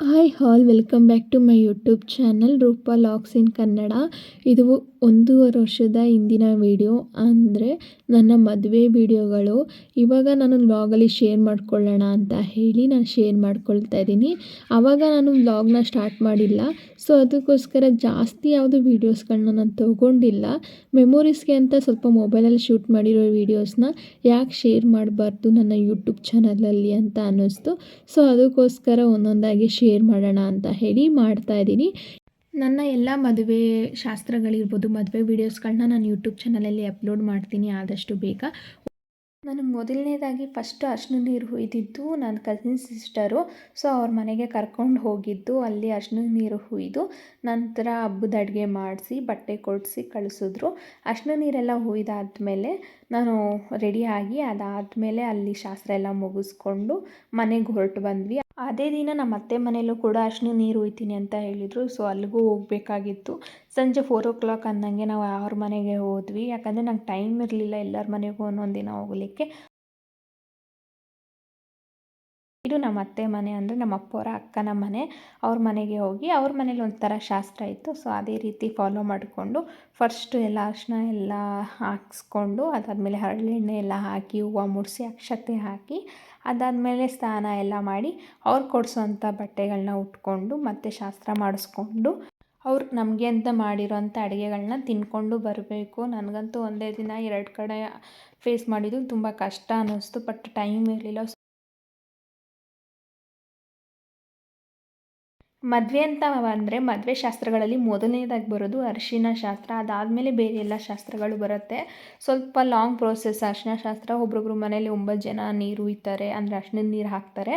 Hi all welcome back to my YouTube channel Roopa lux in Kannada ಇದು ಒಂದೂವರೆ ವರ್ಷದ ಹಿಂದಿನ ವಿಡಿಯೋ ಅಂದರೆ ನನ್ನ ಮದುವೆ ವಿಡಿಯೋಗಳು ಇವಾಗ ನಾನು ವ್ಲಾಗಲ್ಲಿ ಶೇರ್ ಮಾಡ್ಕೊಳ್ಳೋಣ ಅಂತ ಹೇಳಿ ನಾನು ಶೇರ್ ಮಾಡ್ಕೊಳ್ತಾ ಇದ್ದೀನಿ. ಆವಾಗ ನಾನು ವ್ಲಾಗ್ನ ಸ್ಟಾರ್ಟ್ ಮಾಡಿಲ್ಲ. ಸೊ ಅದಕ್ಕೋಸ್ಕರ ಜಾಸ್ತಿ ಯಾವುದು ವೀಡಿಯೋಸ್ಗಳನ್ನ ನಾನು ತೊಗೊಂಡಿಲ್ಲ. ಮೆಮೊರೀಸ್ಗೆ ಅಂತ ಸ್ವಲ್ಪ ಮೊಬೈಲಲ್ಲಿ ಶೂಟ್ ಮಾಡಿರೋ ವೀಡಿಯೋಸ್ನ ಯಾಕೆ ಶೇರ್ ಮಾಡಬಾರ್ದು ನನ್ನ ಯೂಟ್ಯೂಬ್ ಚಾನಲಲ್ಲಿ ಅಂತ ಅನ್ನಿಸ್ತು. ಸೊ ಅದಕ್ಕೋಸ್ಕರ ಒಂದೊಂದಾಗಿ ಶೇರ್ ಮಾಡೋಣ ಅಂತ ಹೇಳಿ ಮಾಡ್ತಾ ಇದ್ದೀನಿ. ನನ್ನ ಎಲ್ಲ ಮದುವೆ ಶಾಸ್ತ್ರಗಳಿರ್ಬೋದು, ಮದುವೆ ವೀಡಿಯೋಸ್ಗಳನ್ನ ನಾನು ಯೂಟ್ಯೂಬ್ ಚಾನಲಲ್ಲಿ ಅಪ್ಲೋಡ್ ಮಾಡ್ತೀನಿ, ಆದಷ್ಟು ಬೇಗ. ನಾನು ಮೊದಲನೇದಾಗಿ ಫಸ್ಟ್ ಅರ್ಶಿನ ನೀರು ಹುಯ್ದಿದ್ದು ನನ್ನ ಕಸಿನ್ ಸಿಸ್ಟರು ಸೊ ಅವ್ರ ಮನೆಗೆ ಕರ್ಕೊಂಡು ಹೋಗಿದ್ದು, ಅಲ್ಲಿ ಅರ್ಶಿನ ನೀರು ಹುಯ್ದು, ನಂತರ ಹಬ್ಬದ ಅಡುಗೆ ಮಾಡಿಸಿ, ಬಟ್ಟೆ ಕೊಡಿಸಿ, ಕಳಿಸಿದ್ರು. ಅರ್ಶಿನ ನೀರೆಲ್ಲ ಹುಯ್ದಾದ್ಮೇಲೆ ನಾನು ರೆಡಿಯಾಗಿ ಅದಾದಮೇಲೆ ಅಲ್ಲಿ ಶಾಸ್ತ್ರ ಎಲ್ಲ ಮುಗಿಸ್ಕೊಂಡು ಮನೆಗೆ ಹೊರಟು ಬಂದ್ವಿ. ಅದೇ ದಿನ ನಮ್ಮ ಅತ್ತೆ ಮನೆಯಲ್ಲೂ ಕೂಡ ಅಷ್ಟು ನೀರು ಹೋಯ್ತೀನಿ ಅಂತ ಹೇಳಿದರು. ಸೊ ಅಲ್ಲಿಗೂ ಹೋಗಬೇಕಾಗಿತ್ತು. ಸಂಜೆ ಫೋರ್ ಓ ಕ್ಲಾಕ್ ಅಂದಂಗೆ ನಾವು ಅವ್ರ ಮನೆಗೆ ಹೋದ್ವಿ. ಯಾಕಂದರೆ ನಂಗೆ ಟೈಮ್ ಇರಲಿಲ್ಲ ಎಲ್ಲರ ಮನೆಗೂ ಒಂದೊಂದು ದಿನ ಹೋಗಲಿಕ್ಕೆ. ಇದು ನಮ್ಮ ಅತ್ತೆ ಮನೆ ಅಂದರೆ ನಮ್ಮ ಅಪ್ಪವರ ಅಕ್ಕನ ಮನೆ. ಅವ್ರ ಮನೆಗೆ ಹೋಗಿ ಅವ್ರ ಮನೇಲಿ ಒಂಥರ ಶಾಸ್ತ್ರ ಇತ್ತು. ಸೊ ಅದೇ ರೀತಿ ಫಾಲೋ ಮಾಡಿಕೊಂಡು ಫಸ್ಟು ಎಲ್ಲ ಅರ್ಶಿನ ಎಲ್ಲ ಹಾಕ್ಸ್ಕೊಂಡು ಅದಾದಮೇಲೆ ಹರಳೆಣ್ಣೆ ಎಲ್ಲ ಹಾಕಿ, ಹೂವು ಮುಡಿಸಿ, ಅಕ್ಷತೆ ಹಾಕಿ ಅದಾದಮೇಲೆ ಸ್ನಾನ ಎಲ್ಲ ಮಾಡಿ ಅವ್ರು ಕೊಡಿಸೋಂಥ ಬಟ್ಟೆಗಳನ್ನ ಉಟ್ಕೊಂಡು ಮತ್ತು ಶಾಸ್ತ್ರ ಮಾಡಿಸ್ಕೊಂಡು ಅವ್ರು ನಮಗೆ ಅಂತ ಮಾಡಿರೋಂಥ ಅಡುಗೆಗಳನ್ನ ತಿನ್ಕೊಂಡು ಬರಬೇಕು. ನನಗಂತೂ ಒಂದೇ ದಿನ ಎರಡು ಕಡೆ ಫೇಸ್ ಮಾಡಿದ್ದು ತುಂಬ ಕಷ್ಟ ಅನ್ನಿಸ್ತು ಬಟ್ ಟೈಮ್ ಇರಲಿಲ್ಲ. ಮದುವೆ ಅಂತ ಅಂದರೆ ಮದುವೆ ಶಾಸ್ತ್ರಗಳಲ್ಲಿ ಮೊದಲನೇದಾಗಿ ಬರೋದು ಅರಿಶಿನ ಶಾಸ್ತ್ರ. ಅದಾದಮೇಲೆ ಬೇರೆ ಎಲ್ಲ ಶಾಸ್ತ್ರಗಳು ಬರುತ್ತೆ. ಸ್ವಲ್ಪ ಲಾಂಗ್ ಪ್ರೋಸೆಸ್ ಅರಿಶಿನ ಶಾಸ್ತ್ರ, ಒಬ್ರೊಬ್ರು ಮನೇಲಿ ಒಂಬತ್ತು ಜನ ನೀರು ಇತ್ತಾರೆ ಅಂದರೆ ಅರ್ಶಿನದ ನೀರು ಹಾಕ್ತಾರೆ.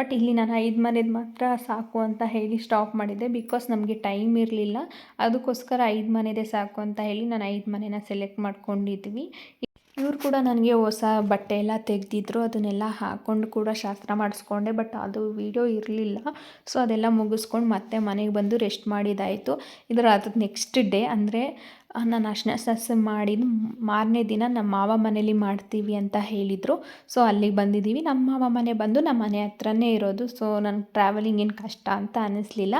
ಬಟ್ ಇಲ್ಲಿ ನಾನು ಐದು ಮನೆದು ಮಾತ್ರ ಸಾಕು ಅಂತ ಹೇಳಿ ಸ್ಟಾಪ್ ಮಾಡಿದ್ದೆ ಬಿಕಾಸ್ ನಮಗೆ ಟೈಮ್ ಇರಲಿಲ್ಲ. ಅದಕ್ಕೋಸ್ಕರ ಐದು ಮನೆದೇ ಸಾಕು ಅಂತ ಹೇಳಿ ನಾನು ಐದು ಮನೇನ ಸೆಲೆಕ್ಟ್ ಮಾಡ್ಕೊಂಡಿದ್ವಿ. ಇವ್ರು ಕೂಡ ನನಗೆ ಹೊಸ ಬಟ್ಟೆ ಎಲ್ಲ ತೆಗೆದಿದ್ರು, ಅದನ್ನೆಲ್ಲ ಹಾಕ್ಕೊಂಡು ಕೂಡ ಶಾಸ್ತ್ರ ಮಾಡಿಸ್ಕೊಂಡೆ ಬಟ್ ಅದು ವೀಡಿಯೋ ಇರಲಿಲ್ಲ. ಸೊ ಅದೆಲ್ಲ ಮುಗಿಸ್ಕೊಂಡು ಮತ್ತೆ ಮನೆಗೆ ಬಂದು ರೆಸ್ಟ್ ಮಾಡಿದ್ದಾಯಿತು ಇದರ ಅದು ನೆಕ್ಸ್ಟ್ ಡೇ ಅಂದರೆ ನಾನು ಅರ್ಶಿನ ಶಾಸ್ತ್ರ ಮಾಡಿದ ಮಾರನೇ ದಿನ ನಮ್ಮ ಮಾವ ಮನೇಲಿ ಮಾಡ್ತೀವಿ ಅಂತ ಹೇಳಿದರು. ಸೊ ಅಲ್ಲಿಗೆ ಬಂದಿದ್ದೀವಿ ನಮ್ಮ ಮಾವ ಮನೆ ಬಂದು ನಮ್ಮ ಮನೆ ಹತ್ರನೇ ಇರೋದು. ಸೊ ನನಗೆ ಟ್ರಾವೆಲಿಂಗ್ ಏನು ಕಷ್ಟ ಅಂತ ಅನ್ನಿಸ್ಲಿಲ್ಲ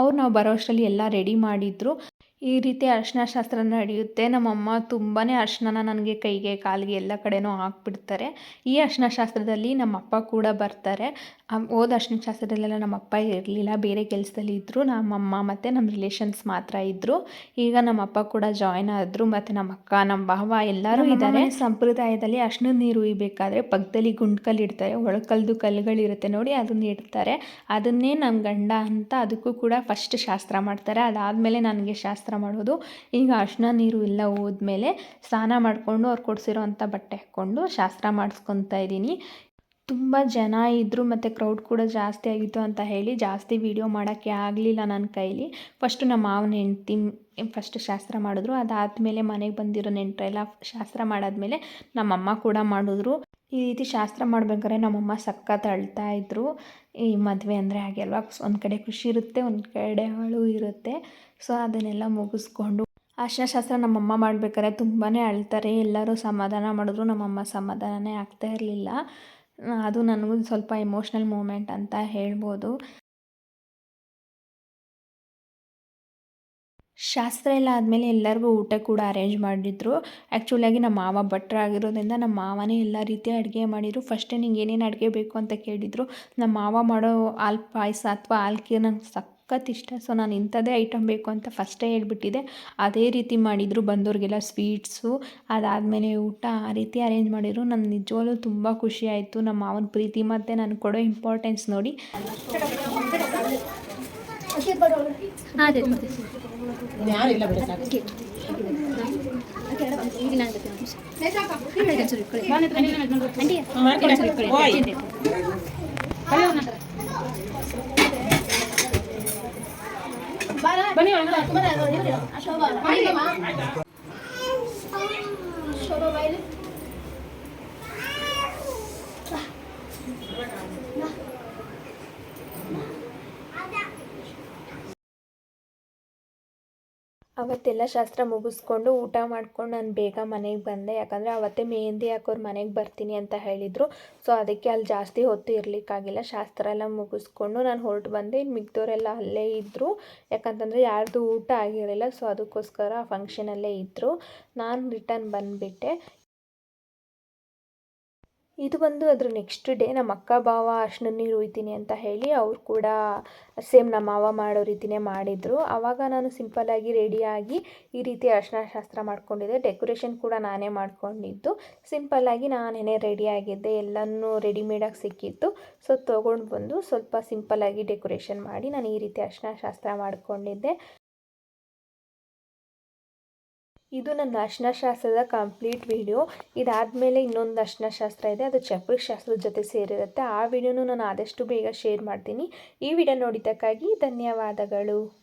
ಅವ್ರು ನಾವು ಬರೋಷ್ಟರಲ್ಲಿ ಎಲ್ಲ ರೆಡಿ ಮಾಡಿದರು. ಈ ರೀತಿ ಅರಿಶಿನ ಶಾಸ್ತ್ರ ನಡೆಯುತ್ತೆ. ನಮ್ಮಮ್ಮ ತುಂಬಾ ಅರಿಶಿನ ನನಗೆ ಕೈಗೆ ಕಾಲಿಗೆ ಎಲ್ಲ ಕಡೆನೂ ಹಾಕ್ಬಿಡ್ತಾರೆ. ಈ ಅರಿಶಿನ ಶಾಸ್ತ್ರದಲ್ಲಿ ನಮ್ಮಪ್ಪ ಕೂಡ ಬರ್ತಾರೆ. ಹೋದ ಅರ್ಶಿನ ಶಾಸ್ತ್ರದಲ್ಲೆಲ್ಲ ನಮ್ಮ ಅಪ್ಪ ಇರಲಿಲ್ಲ ಬೇರೆ ಕೆಲಸದಲ್ಲಿ ಇದ್ದರು ನಮ್ಮಮ್ಮ ಮತ್ತು ನಮ್ಮ ರಿಲೇಷನ್ಸ್ ಮಾತ್ರ ಇದ್ದರು ಈಗ ನಮ್ಮ ಅಪ್ಪ ಕೂಡ ಜಾಯ್ನ್ ಆದರು ಮತ್ತು ನಮ್ಮ ಅಕ್ಕ ನಮ್ಮ ಭಾವ ಎಲ್ಲರೂ ಇದ್ದಾರೆ ಸಂಪ್ರದಾಯದಲ್ಲಿ ಅರ್ಶಿನದ ನೀರು ಉಯ್ಬೇಕಾದ್ರೆ ಪಕ್ಕದಲ್ಲಿ ಗುಂಡ್ಕಲ್ಲು ಇಡ್ತಾರೆ ಒಳಕಲ್ದು ಕಲ್ಲುಗಳಿರುತ್ತೆ ನೋಡಿ ಅದನ್ನ ಇಡ್ತಾರೆ. ಅದನ್ನೇ ನಮ್ಮ ಗಂಡ ಅಂತ ಅದಕ್ಕೂ ಕೂಡ ಫಸ್ಟ್ ಶಾಸ್ತ್ರ ಮಾಡ್ತಾರೆ. ಅದಾದಮೇಲೆ ನನಗೆ ಶಾಸ್ತ್ರ ಮಾಡೋದು. ಈಗ ಅರ್ಶಿನ ನೀರು ಇಲ್ಲ ಹೋದ್ಮೇಲೆ ಸ್ನಾನ ಮಾಡಿಕೊಂಡು ಅವ್ರು ಕೊಡಿಸಿರೋ ಅಂಥ ಬಟ್ಟೆ ಹಾಕ್ಕೊಂಡು ಶಾಸ್ತ್ರ ಮಾಡಿಸ್ಕೊತಾ ಇದ್ದೀನಿ ತುಂಬ ಜನ ಇದ್ದರು ಮತ್ತು ಕ್ರೌಡ್ ಕೂಡ ಜಾಸ್ತಿ ಆಗಿತ್ತು ಅಂತ ಹೇಳಿ ಜಾಸ್ತಿ ವೀಡಿಯೋ ಮಾಡೋಕ್ಕೆ ಆಗಲಿಲ್ಲ ನನ್ನ ಕೈಲಿ. ಫಸ್ಟು ನಮ್ಮ ಮಾವನ ಹೆಂಡ್ತಿ ಫಸ್ಟ್ ಶಾಸ್ತ್ರ ಮಾಡಿದ್ರು. ಅದಾದಮೇಲೆ ಮನೆಗೆ ಬಂದಿರೋ ನೆಂಟರೆಲ್ಲ ಶಾಸ್ತ್ರ ಮಾಡಾದಮೇಲೆ ನಮ್ಮಮ್ಮ ಕೂಡ ಮಾಡಿದ್ರು. ಈ ರೀತಿ ಶಾಸ್ತ್ರ ಮಾಡ್ಬೇಕಾದ್ರೆ ನಮ್ಮಮ್ಮ ಸಖತ್ ಅಳ್ತಾ ಇದ್ದರು ಈ ಮದುವೆ ಅಂದರೆ ಹಾಗೆ ಅಲ್ವಾ? ಒಂದು ಕಡೆ ಖುಷಿ ಇರುತ್ತೆ, ಒಂದು ಕಡೆ ಅಳು ಇರುತ್ತೆ. ಸೊ ಅದನ್ನೆಲ್ಲ ಮುಗಿಸ್ಕೊಂಡು ಅರ್ಶನ ಶಾಸ್ತ್ರ ನಮ್ಮಮ್ಮ ಮಾಡ್ಬೇಕಾದ್ರೆ ತುಂಬಾ ಅಳ್ತಾರೆ. ಎಲ್ಲರೂ ಸಮಾಧಾನ ಮಾಡಿದ್ರು. ನಮ್ಮಮ್ಮ ಸಮಾಧಾನನೇ ಆಗ್ತಾ ಇರಲಿಲ್ಲ. ಅದು ನನಗೂ ಸ್ವಲ್ಪ ಎಮೋಷ್ನಲ್ ಮೂಮೆಂಟ್ ಅಂತ ಹೇಳ್ಬೋದು. ಶಾಸ್ತ್ರ ಎಲ್ಲ ಆದಮೇಲೆ ಎಲ್ಲರಿಗೂ ಊಟ ಕೂಡ ಅರೇಂಜ್ ಮಾಡಿದ್ರು. ಆ್ಯಕ್ಚುಲಾಗಿ ನಮ್ಮ ಮಾವ ಭಟ್ರು ಆಗಿರೋದ್ರಿಂದ ನಮ್ಮ ಮಾವನೇ ಎಲ್ಲ ರೀತಿಯ ಅಡುಗೆ ಮಾಡಿದರು. ಫಸ್ಟೇ ನಿಂಗೆ ಏನೇನು ಅಡುಗೆ ಬೇಕು ಅಂತ ಕೇಳಿದರು. ನಮ್ಮ ಮಾವ ಮಾಡೋ ಹಾಲು ಪಾಯಸ ಅಥವಾ ಹಾಲು ನಂಗೆ ಸಖತ್ ಇಷ್ಟ ಸೊ ನಾನು ಇಂಥದ್ದೇ ಐಟಮ್ ಬೇಕು ಅಂತ ಫಸ್ಟೇ ಹೇಳ್ಬಿಟ್ಟಿದ್ದೆ. ಅದೇ ರೀತಿ ಮಾಡಿದರು ಬಂದವ್ರಿಗೆಲ್ಲ ಸ್ವೀಟ್ಸು ಅದಾದಮೇಲೆ ಊಟ ಆ ರೀತಿ ಅರೇಂಜ್ ಮಾಡಿದರು. ನನ್ನ ನಿಜವಾಗ್ಲೂ ತುಂಬ ಖುಷಿ ಆಯಿತು. ನಮ್ಮ ಮಾವನ ಪ್ರೀತಿ ಮತ್ತು ನಾನು ಕೊಡೋ ಇಂಪಾರ್ಟೆನ್ಸ್ ನೋಡಿ. ছোট বাইরে ಅವತ್ತೆಲ್ಲ ಶಾಸ್ತ್ರ ಮುಗಿಸ್ಕೊಂಡು ಊಟ ಮಾಡ್ಕೊಂಡು ನಾನು ಬೇಗ ಮನೆಗೆ ಬಂದೆ. ಯಾಕಂದರೆ ಅವತ್ತೇ ಮೆಹಂದಿ ಹಾಕೋರು ಮನೆಗೆ ಬರ್ತೀನಿ ಅಂತ ಹೇಳಿದರು. ಸೊ ಅದಕ್ಕೆ ಅಲ್ಲಿ ಜಾಸ್ತಿ ಹೊತ್ತು ಇರಲಿಕ್ಕಾಗಿಲ್ಲ. ಶಾಸ್ತ್ರ ಎಲ್ಲ ಮುಗಿಸ್ಕೊಂಡು ನಾನು ಹೊರಟು ಬಂದೆ. ಇನ್ನು ಮಿಕ್ದವರೆಲ್ಲ ಅಲ್ಲೇ ಇದ್ದರು ಯಾಕಂತಂದರೆ ಯಾರ್ದು ಊಟ ಆಗಿರಲಿಲ್ಲ. ಸೊ ಅದಕ್ಕೋಸ್ಕರ ಫಂಕ್ಷನಲ್ಲೇ ಇದ್ದರು ನಾನು ರಿಟರ್ನ್ ಬಂದುಬಿಟ್ಟೆ. ಇದು ಬಂದು ಅದ್ರ ನೆಕ್ಸ್ಟ್ ಡೇ ನಮ್ಮ ಅಕ್ಕ, ಭಾವ ಅರಿಶಿನ ನೀರು ಉಯ್ತೀನಿ ಅಂತ ಹೇಳಿ ಅವ್ರು ಕೂಡ ಸೇಮ್ ನಮ್ಮ ಮಾವ ಮಾಡೋ ರೀತಿಯೇ ಮಾಡಿದರು. ಆವಾಗ ನಾನು ಸಿಂಪಲ್ಲಾಗಿ ರೆಡಿಯಾಗಿ ಈ ರೀತಿ ಅರ್ಶನ ಶಾಸ್ತ್ರ ಮಾಡ್ಕೊಂಡಿದ್ದೆ. ಡೆಕೋರೇಷನ್ ಕೂಡ ನಾನೇ ಮಾಡ್ಕೊಂಡಿದ್ದು. ಸಿಂಪಲ್ಲಾಗಿ ನಾನೇ ರೆಡಿಯಾಗಿದ್ದೆ ಎಲ್ಲನೂ ರೆಡಿಮೇಡಾಗಿ ಸಿಕ್ಕಿತ್ತು. ಸೊ ತೊಗೊಂಡು ಬಂದು ಸ್ವಲ್ಪ ಸಿಂಪಲ್ಲಾಗಿ ಡೆಕೋರೇಷನ್ ಮಾಡಿ ನಾನು ಈ ರೀತಿ ಅರ್ಶನ ಶಾಸ್ತ್ರ ಮಾಡ್ಕೊಂಡಿದ್ದೆ. ಇದು ನನ್ನ ಅರ್ಶನಶಾಸ್ತ್ರದ ಕಂಪ್ಲೀಟ್ ವಿಡಿಯೋ. ಇದಾದಮೇಲೆ ಇನ್ನೊಂದು ಅರ್ಶನಶಾಸ್ತ್ರ ಇದೆ, ಅದು ಚಪ್ರಿ ಶಾಸ್ತ್ರದ ಜೊತೆ ಸೇರಿರುತ್ತೆ. ಆ ವಿಡಿಯೋನು ನಾನು ಆದಷ್ಟು ಬೇಗ ಶೇರ್ ಮಾಡ್ತೀನಿ. ಈ ವಿಡಿಯೋ ನೋಡಿದ್ದಕ್ಕಾಗಿ ಧನ್ಯವಾದಗಳು.